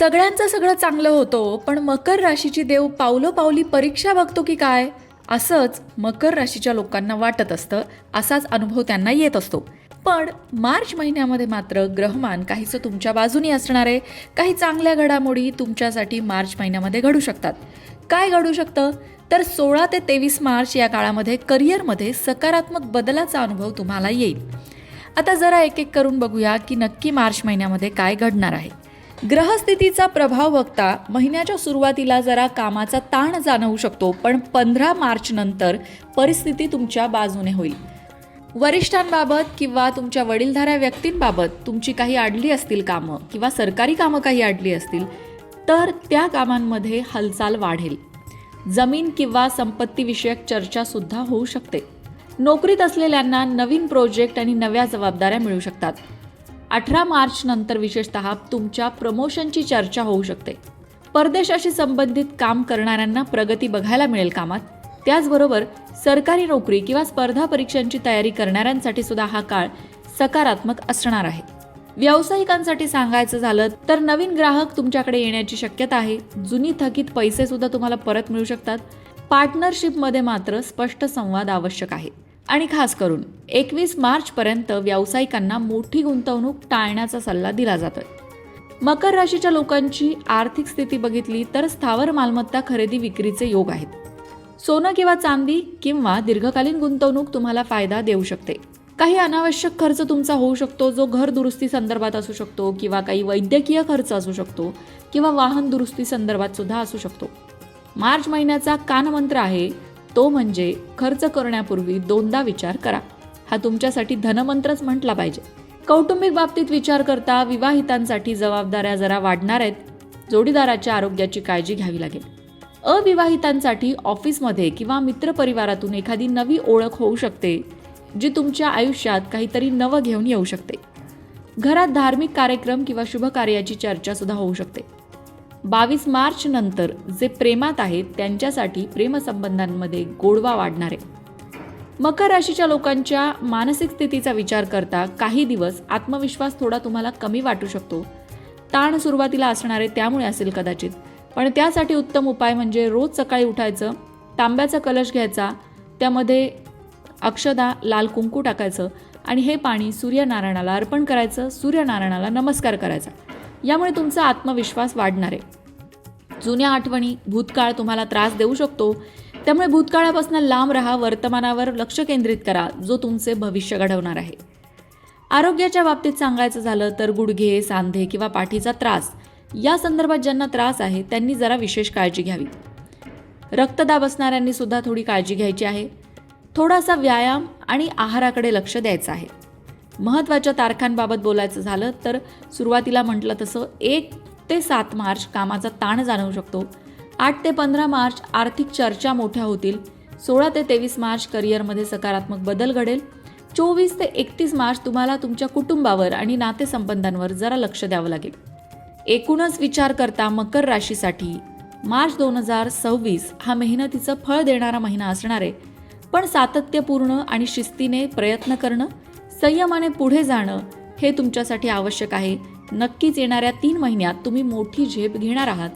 सगळ्यांचं सगळं चांगलं होतं पण मकर राशीची देव पावलोपावली परीक्षा बघतो की काय? असंच मकर राशीच्या लोकांना वाटत असतं असाच अनुभव त्यांना येत असतो. पण मार्च महिन्यामध्ये मात्र ग्रहमान काहीचं तुमच्या बाजूनी असणार आहे. काही चांगल्या घडामोडी तुमच्यासाठी मार्च महिन्यामध्ये घडू शकतात. काय घडू शकतं? तर सोळा ते तेवीस मार्च या काळामध्ये करिअरमध्ये सकारात्मक बदलाचा अनुभव तुम्हाला येईल. आता जरा एक एक करून बघूया की नक्की मार्च महिन्यामध्ये काय घडणार आहे. ग्रहस्थितीचा प्रभाव बघता महिन्याच्या सुरुवातीला जरा कामाचा ताण जाणवू शकतो पण पंधरा मार्च नंतर परिस्थिती तुमच्या बाजूने होईल. वरिष्ठांबाबत किंवा तुमच्या वडीलधाऱ्या व्यक्तींबाबत तुमची काही अडली असतील कामं किंवा सरकारी कामं काही अडली असतील तर त्या कामांमध्ये हालचाल वाढेल. जमीन किंवा संपत्तीविषयक चर्चासुद्धा होऊ शकते. नोकरीत असलेल्यांना नवीन प्रोजेक्ट आणि नव्या जबाबदाऱ्या मिळू शकतात. अठरा मार्च नंतर विशेषतः तुमच्या प्रमोशनची चर्चा होऊ शकते. परदेशाशी संबंधित काम करणाऱ्यांना प्रगती बघायला मिळेल कामात. त्याचबरोबर सरकारी नोकरी किंवा स्पर्धा परीक्षांची तयारी करणाऱ्यांसाठी सुद्धा हा काळ सकारात्मक असणार आहे. व्यावसायिकांसाठी सांगायचं झालं तर नवीन ग्राहक तुमच्याकडे येण्याची शक्यता आहे. जुनी थकीत पैसे सुद्धा तुम्हाला परत मिळू शकतात. पार्टनरशिपमध्ये मात्र स्पष्ट संवाद आवश्यक आहे. आणि खास करून एकवीस मार्चपर्यंत व्यावसायिकांना मोठी गुंतवणूक टाळण्याचा सल्ला दिला जातोय. मकर राशीच्या लोकांची आर्थिक स्थिती बघितली तर स्थावर मालमत्ता खरेदी विक्रीचे योग आहेत. सोनं किंवा चांदी किंवा दीर्घकालीन गुंतवणूक तुम्हाला फायदा देऊ शकते. काही अनावश्यक खर्च तुमचा होऊ शकतो जो घर दुरुस्ती संदर्भात असू शकतो किंवा काही वैद्यकीय खर्च असू शकतो किंवा वाहन दुरुस्ती संदर्भात सुद्धा असू शकतो. मार्च महिन्याचा कानमंत्र आहे तो म्हणजे खर्च करण्यापूर्वी दोनदा विचार करा. हा तुमच्यासाठी धनमंत्रच म्हटला पाहिजे. कौटुंबिक बाबतीत विचार करता विवाहितांसाठी जबाबदाऱ्या जरा वाढणार आहेत. जोडीदाराच्या आरोग्याची काळजी घ्यावी लागेल. अविवाहितांसाठी ऑफिसमध्ये किंवा मित्रपरिवारातून एखादी नवी ओळख होऊ शकते जी तुमच्या आयुष्यात काहीतरी नवं घेऊन येऊ शकते. घरात धार्मिक कार्यक्रम किंवा शुभ कार्याची चर्चा सुद्धा होऊ शकते. बावीस मार्च नंतर जे प्रेमात आहेत त्यांच्यासाठी प्रेमसंबंधांमध्ये गोडवा वाढणार आहे. मकर राशीच्या लोकांच्या मानसिक स्थितीचा विचार करता काही दिवस आत्मविश्वास थोडा तुम्हाला कमी वाटू शकतो. ताण सुरुवातीला असणारे त्यामुळे असेल कदाचित. पण त्यासाठी उत्तम उपाय म्हणजे रोज सकाळी उठायचं तांब्याचा कलश घ्यायचा त्यामध्ये अक्षदा लाल कुंकू टाकायचं आणि हे पाणी सूर्यनारायणाला अर्पण करायचं सूर्यनारायणाला नमस्कार करायचा. यामुळे तुमचा आत्मविश्वास वाढणार आहे. जुन्या आठवणी भूतकाळ तुम्हाला त्रास देऊ शकतो. त्यामुळे भूतकाळापासून लांब राहा वर्तमानावर लक्ष केंद्रित करा जो तुमचे भविष्य घडवणार आहे. आरोग्याच्या बाबतीत सांगायचं झालं तर गुडघे सांधे किंवा पाठीचा त्रास या संदर्भात ज्यांना त्रास आहे त्यांनी जरा विशेष काळजी घ्यावी. रक्तदाब असणाऱ्यांनी सुद्धा थोडी काळजी घ्यायची आहे. थोडासा व्यायाम आणि आहाराकडे लक्ष द्यायचं आहे. महत्त्वाच्या तारखांबाबत बोलायचं झालं तर सुरुवातीला म्हटलं तसं एक ते सात मार्च कामाचा ताण जाणवू शकतो. आठ ते पंधरा मार्च आर्थिक चर्चा मोठ्या होतील. सोळा ते तेवीस मार्च करिअरमध्ये सकारात्मक बदल घडेल. चोवीस ते एकतीस मार्च तुम्हाला तुमच्या कुटुंबावर आणि नातेसंबंधांवर जरा लक्ष द्यावं लागेल. एकूणच विचार करता मकर राशीसाठी मार्च दोन हजार सव्वीस हा मेहनतीचं फळ देणारा महिना असणार आहे. पण सातत्यपूर्ण आणि शिस्तीने प्रयत्न करणं संयमाने पुढे जाणं हे तुमच्यासाठी आवश्यक आहे. नक्कीच येणाऱ्या तीन महिन्यात तुम्ही मोठी झेप घेणार आहात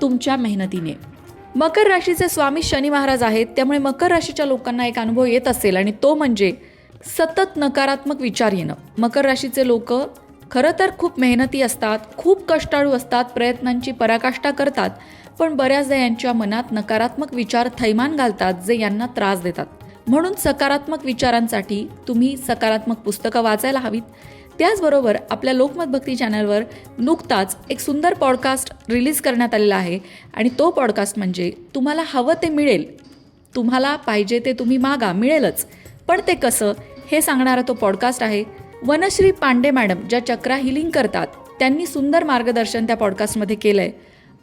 तुमच्या मेहनतीने. मकर राशीचे स्वामी शनी महाराज आहेत त्यामुळे मकर राशीच्या लोकांना एक अनुभव येत असेल आणि तो म्हणजे सतत नकारात्मक विचार येणं. मकर राशीचे लोक खरं तर खूप मेहनती असतात खूप कष्टाळू असतात प्रयत्नांची पराकाष्ठा करतात पण बऱ्याचदा यांच्या मनात नकारात्मक विचार थैमान घालतात जे यांना त्रास देतात. म्हणून सकारात्मक विचारांसाठी तुम्ही सकारात्मक पुस्तकं वाचायला हवीत. त्याचबरोबर आपल्या लोकमत भक्ती चॅनलवर नुकताच एक सुंदर पॉडकास्ट रिलीज करण्यात आलेला आहे आणि तो पॉडकास्ट म्हणजे तुम्हाला हवं ते मिळेल. तुम्हाला पाहिजे ते तुम्ही मागा मिळेलच. पण ते कसं हे सांगणारा तो पॉडकास्ट आहे. वनश्री पांडे मॅडम ज्या चक्रा हिलिंग करतात त्यांनी सुंदर मार्गदर्शन त्या पॉडकास्टमध्ये केलं आहे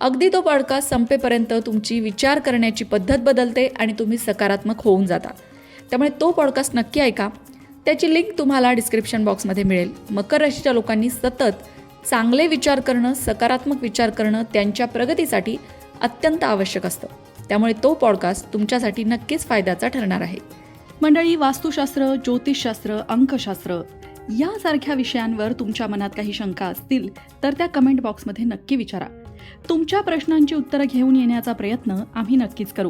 अगदी तो पॉडकास्ट संपेपर्यंत तुमची विचार करण्याची पद्धत बदलते आणि तुम्ही सकारात्मक होऊन जाता. त्यामुळे तो पॉडकास्ट नक्की ऐका. त्याची लिंक तुम्हाला डिस्क्रिप्शन बॉक्समध्ये मिळेल. मकर राशीच्या लोकांनी सतत चांगले विचार करणं सकारात्मक विचार करणं त्यांच्या प्रगतीसाठी अत्यंत आवश्यक असतं. त्यामुळे तो पॉडकास्ट तुमच्यासाठी नक्कीच फायद्याचा ठरणार आहे. मंडळी वास्तुशास्त्र ज्योतिषशास्त्र अंकशास्त्र यासारख्या विषयांवर तुमच्या मनात काही शंका असतील तर त्या कमेंट बॉक्समध्ये नक्की विचारा. तुमच्या प्रश्नांची उत्तरं घेऊन येण्याचा प्रयत्न आम्ही नक्कीच करू.